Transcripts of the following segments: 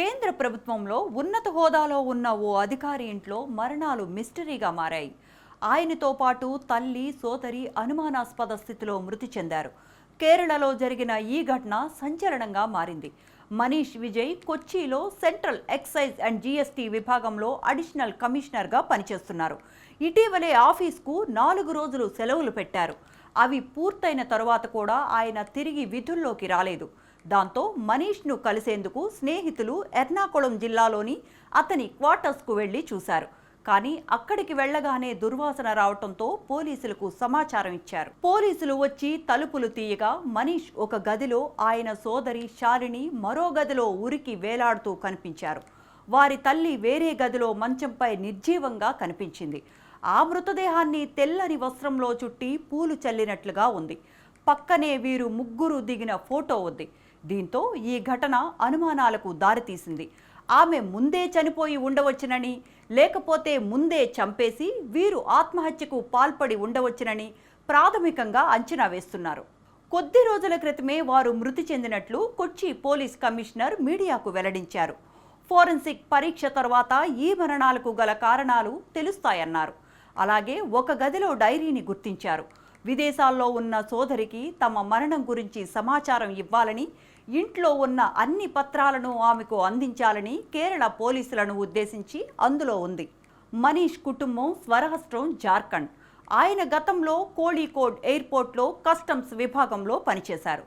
కేంద్ర ప్రభుత్వంలో ఉన్నత హోదాలో ఉన్న ఓ అధికారి ఇంట్లో మరణాలు మిస్టరీగా మారాయి. ఆయనతో పాటు తల్లి సోదరి అనుమానాస్పద స్థితిలో మృతి చెందారు. కేరళలో జరిగిన ఈ ఘటన సంచలనంగా మారింది. మనీష్ విజయ్ కొచ్చిలో సెంట్రల్ ఎక్సైజ్ అండ్ జీఎస్టీ విభాగంలో అడిషనల్ కమిషనర్గా పనిచేస్తున్నారు. ఇటీవలే ఆఫీస్కు నాలుగు రోజులు సెలవులు పెట్టారు. అవి పూర్తయిన తరువాత కూడా ఆయన తిరిగి విధుల్లోకి రాలేదు. దాంతో మనీష్ను కలిసేందుకు స్నేహితులు ఎర్నాకుళం జిల్లాలోని అతని క్వార్టర్స్కు వెళ్ళి చూశారు. కానీ అక్కడికి వెళ్ళగానే దుర్వాసన రావటంతో పోలీసులకు సమాచారం ఇచ్చారు. పోలీసులు వచ్చి తలుపులు తీయగా మనీష్ ఒక గదిలో ఆయన సోదరి శాలిని మరో గదిలో ఉరికి వేలాడుతూ కనిపించారు. వారి తల్లి వేరే గదిలో మంచంపై నిర్జీవంగా కనిపించింది. ఆ మృతదేహాన్ని తెల్లని వస్త్రంలో చుట్టి పూలు చల్లినట్లుగా ఉంది. పక్కనే వీరు ముగ్గురు దిగిన ఫోటో ఉంది. దీంతో ఈ ఘటన అనుమానాలకు దారితీసింది. ఆమె ముందే చనిపోయి ఉండవచ్చునని లేకపోతే ముందే చంపేసి వీరు ఆత్మహత్యకు పాల్పడి ఉండవచ్చునని ప్రాథమికంగా అంచనా వేస్తున్నారు. కొద్ది రోజుల క్రితమే వారు మృతి చెందినట్లు కొచ్చి పోలీస్ కమిషనర్ మీడియాకు వెల్లడించారు. ఫోరెన్సిక్ పరీక్ష తర్వాత ఈ మరణాలకు గల కారణాలు తెలుస్తాయన్నారు. అలాగే ఒక గదిలో డైరీని గుర్తించారు. విదేశాల్లో ఉన్న సోదరికి తమ మరణం గురించి సమాచారం ఇవ్వాలని ఇంట్లో ఉన్న అన్ని పత్రాలను ఆమెకు అందించాలని కేరళ పోలీసులను ఉద్దేశించి అందులో ఉంది. మనీష్ కుటుంబం స్వరాష్ట్రం జార్ఖండ్. ఆయన గతంలో కోళీకోడ్ ఎయిర్పోర్ట్లో కస్టమ్స్ విభాగంలో పనిచేశారు.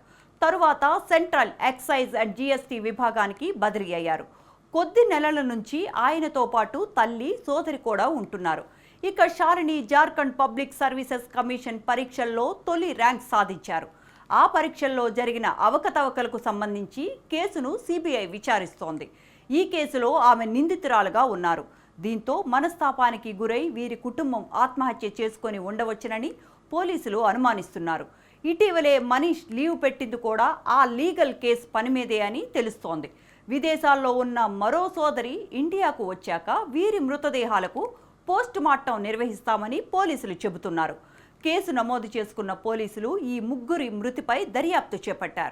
తరువాత సెంట్రల్ ఎక్సైజ్ అండ్ జీఎస్టీ విభాగానికి బదిలీ అయ్యారు. కొద్ది నెలల నుంచి ఆయనతో పాటు తల్లి సోదరి కూడా ఉంటున్నారు. ఇక Shalini Jharkhand public services commission పరీక్షల్లో తొలి ర్యాంక్ సాధించారు. ఆ పరీక్షల్లో జరిగిన అవకతవకలకు సంబంధించి కేసును సిబిఐ విచారిస్తోంది. ఈ కేసులో ఆమె నిందితురాలుగా ఉన్నారు. దీంతో మనస్తాపానికి గురై వీరి కుటుంబం ఆత్మహత్య చేసుకొని ఉండవచ్చునని పోలీసులు అనుమానిస్తున్నారు. ఇటీవలే మనీష్ లీవ్ పెట్టింది కూడా ఆ లీగల్ కేసు పని మీదే అని తెలుస్తోంది. విదేశాల్లో ఉన్న మరో సోదరి ఇండియాకు వచ్చాక వీరి మృతదేహాలకు పోస్ట్ మార్టం నిర్వహిస్తామని పోలీసులు చెబుతున్నారు. కేసు నమోదు చేసుకున్న పోలీసులు ఈ ముగ్గురి మృతిపై దర్యాప్తు చేపట్టారు.